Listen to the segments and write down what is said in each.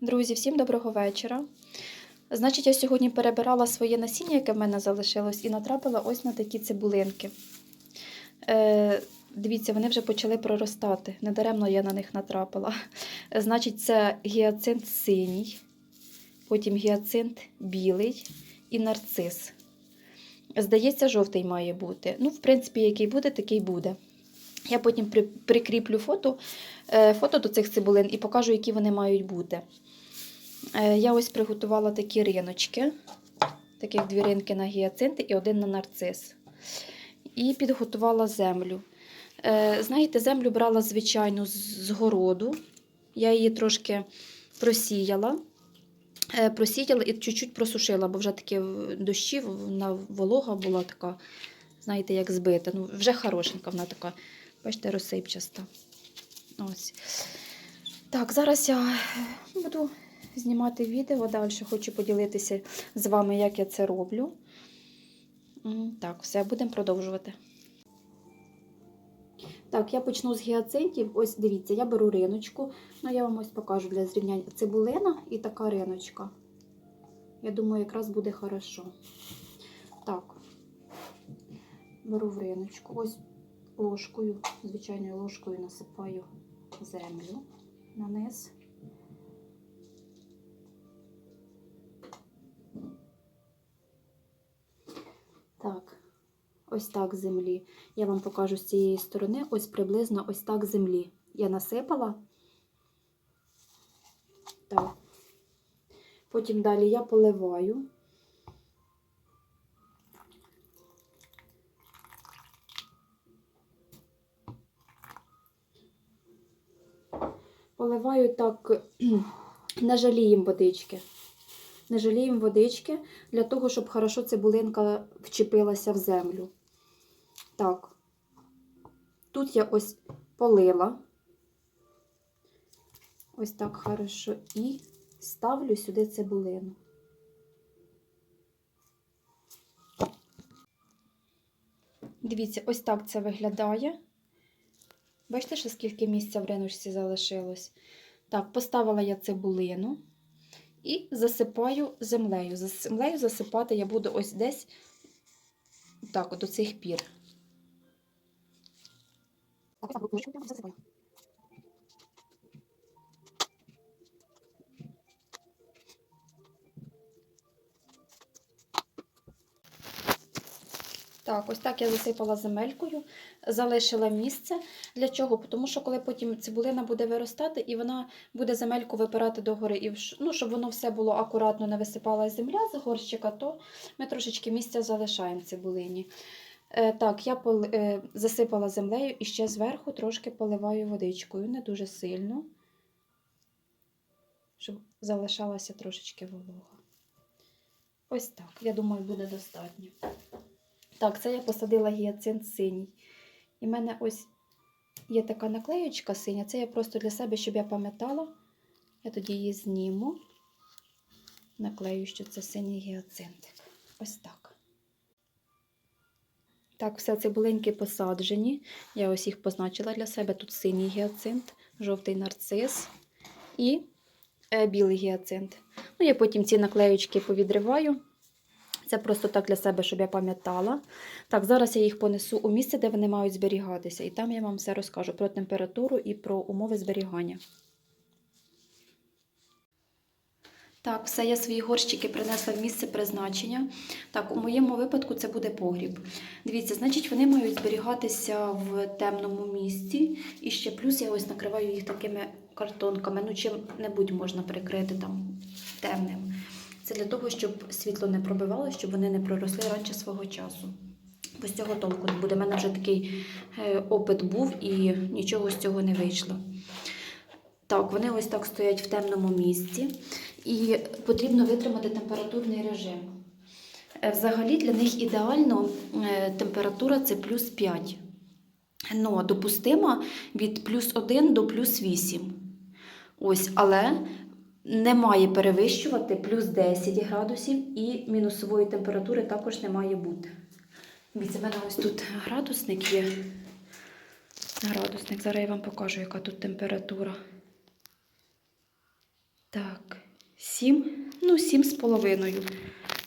Друзі, всім доброго вечора. Значить, я сьогодні перебирала своє насіння, яке в мене залишилось, і натрапила ось на такі цибулинки. Е, дивіться, вони вже почали проростати. Недаремно я на них натрапила. Значить, це гіацинт синій, потім гіацинт білий і нарцис. Здається, жовтий має бути. Ну, в принципі, який буде, такий буде. Я потім при- прикріплю фото, е, фото до цих цибулин і покажу, які вони мають бути. Е, Я ось приготувала такі риночки, таких дві ринки на гіацинти і один на нарцис. І підготувала землю. Е, Знаєте, землю брала звичайну з городу. Я її трошки просіяла. Е, Просіяла і чуть-чуть просушила, бо вже такі дощі, вона волога була така, знаєте, як збита. Ну, вже хорошенька вона така, бачите, розсипчаста. Ось. Так, зараз я буду знімати відео. Далі хочу поділитися з вами, як я це роблю. Так, все, будемо продовжувати. Так, я почну з гіацинтів. Ось дивіться, я беру риночку. Ну, я вам ось покажу для зрівняння. Цибулина і така риночка. Я думаю, якраз буде хорошо. Так, беру в риночку. Ось ложкою, звичайною ложкою насипаю землю на низ. Ось так землі. Я вам покажу з цієї сторони, ось приблизно ось так землі. Я насипала. Так. Потім далі я поливаю. Поливаю так, не жаліємо водички. Не жаліємо водички для того, щоб хорошо цибулинка вчепилася в землю. Так, тут я ось полила. Ось так хорошо. І ставлю сюди цибулину. Дивіться, ось так це виглядає. Бачите, що скільки місця в риночці залишилось? Так, поставила я цибулину і засипаю землею. Землею засипати я буду ось десь так, до цих пір. Так, ось так я засипала земелькою, залишила місце. Для чого? Тому що коли потім цибулина буде виростати, і вона буде земельку випирати догори, і ну, щоб воно все було акуратно, не висипала земля з горщика, то ми трошечки місця залишаємо цибулині. Е, так, я е, засипала землею і ще зверху трошки поливаю водичкою, не дуже сильно, щоб залишалася трошечки волога. Ось так, я думаю, буде достатньо. Так, це я посадила гіацинт синій. І в мене ось є така наклеючка синя. Це я просто для себе, щоб я пам'ятала. Я тоді її зніму. Наклею, що це синій гіацинт. Ось так. Так, все цибулинки посаджені. Я ось їх позначила для себе. Тут синій гіацинт, жовтий нарцис і е, білий гіацинт. Ну, я потім ці наклеючки повідриваю. Це просто так для себе, щоб я пам'ятала. Так, зараз я їх понесу у місце, де вони мають зберігатися. І там я вам все розкажу про температуру і про умови зберігання. Так, все, я свої горщики принесла в місце призначення. Так, у моєму випадку це буде погріб. Дивіться, значить, вони мають зберігатися в темному місці. І ще плюс я ось накриваю їх такими картонками. Ну, чим-небудь можна прикрити там темним. Це для того, щоб світло не пробивало, щоб вони не проросли раніше свого часу. Бо з цього толку не буде. У мене вже такий е, опит був і нічого з цього не вийшло. Так, вони ось так стоять в темному місці. І потрібно витримати температурний режим. Е, Взагалі для них ідеально е, температура це плюс 5. Ну, допустима від плюс 1 до плюс 8. Ось, але не має перевищувати плюс 10 градусів і мінусової температури також не має бути. Дивіться, в мене ось тут градусник є. Градусник. Зараз я вам покажу, яка тут температура. Так, сім, ну, сім з половиною.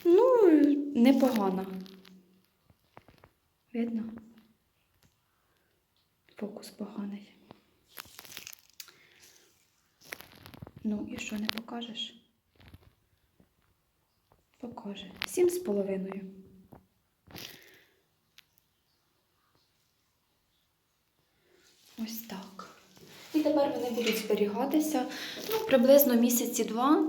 Ну, непогано. Видно? Фокус поганий. Ну, і що не покажеш? Покаже. Сім з половиною. Ось так. Тепер вони будуть зберігатися ну, приблизно місяці два.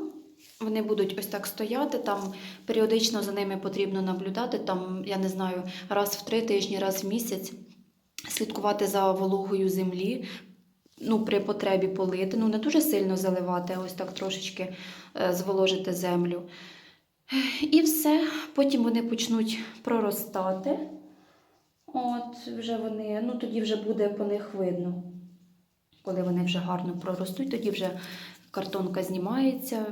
Вони будуть ось так стояти. Там періодично за ними потрібно наблюдати. Там, я не знаю, раз в три тижні, раз в місяць слідкувати за вологою землі. Ну, при потребі полити. Ну, не дуже сильно заливати, а ось так трошечки е, зволожити землю. І все. Потім вони почнуть проростати. От, вже вони, ну тоді вже буде по них видно. Коли вони вже гарно проростуть, тоді вже картонка знімається,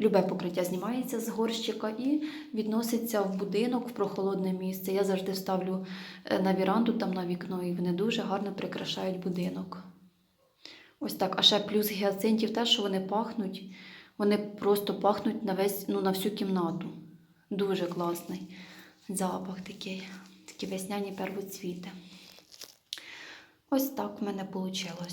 любе покриття знімається з горщика і відноситься в будинок, в прохолодне місце. Я завжди ставлю е, на віранду, там на вікно, і вони дуже гарно прикрашають будинок. Ось так. А ще плюс гіацинтів те, що вони пахнуть. Вони просто пахнуть на весь, ну, на всю кімнату. Дуже класний запах такий. Такі весняні первоцвіти. Ось так в мене вийшло.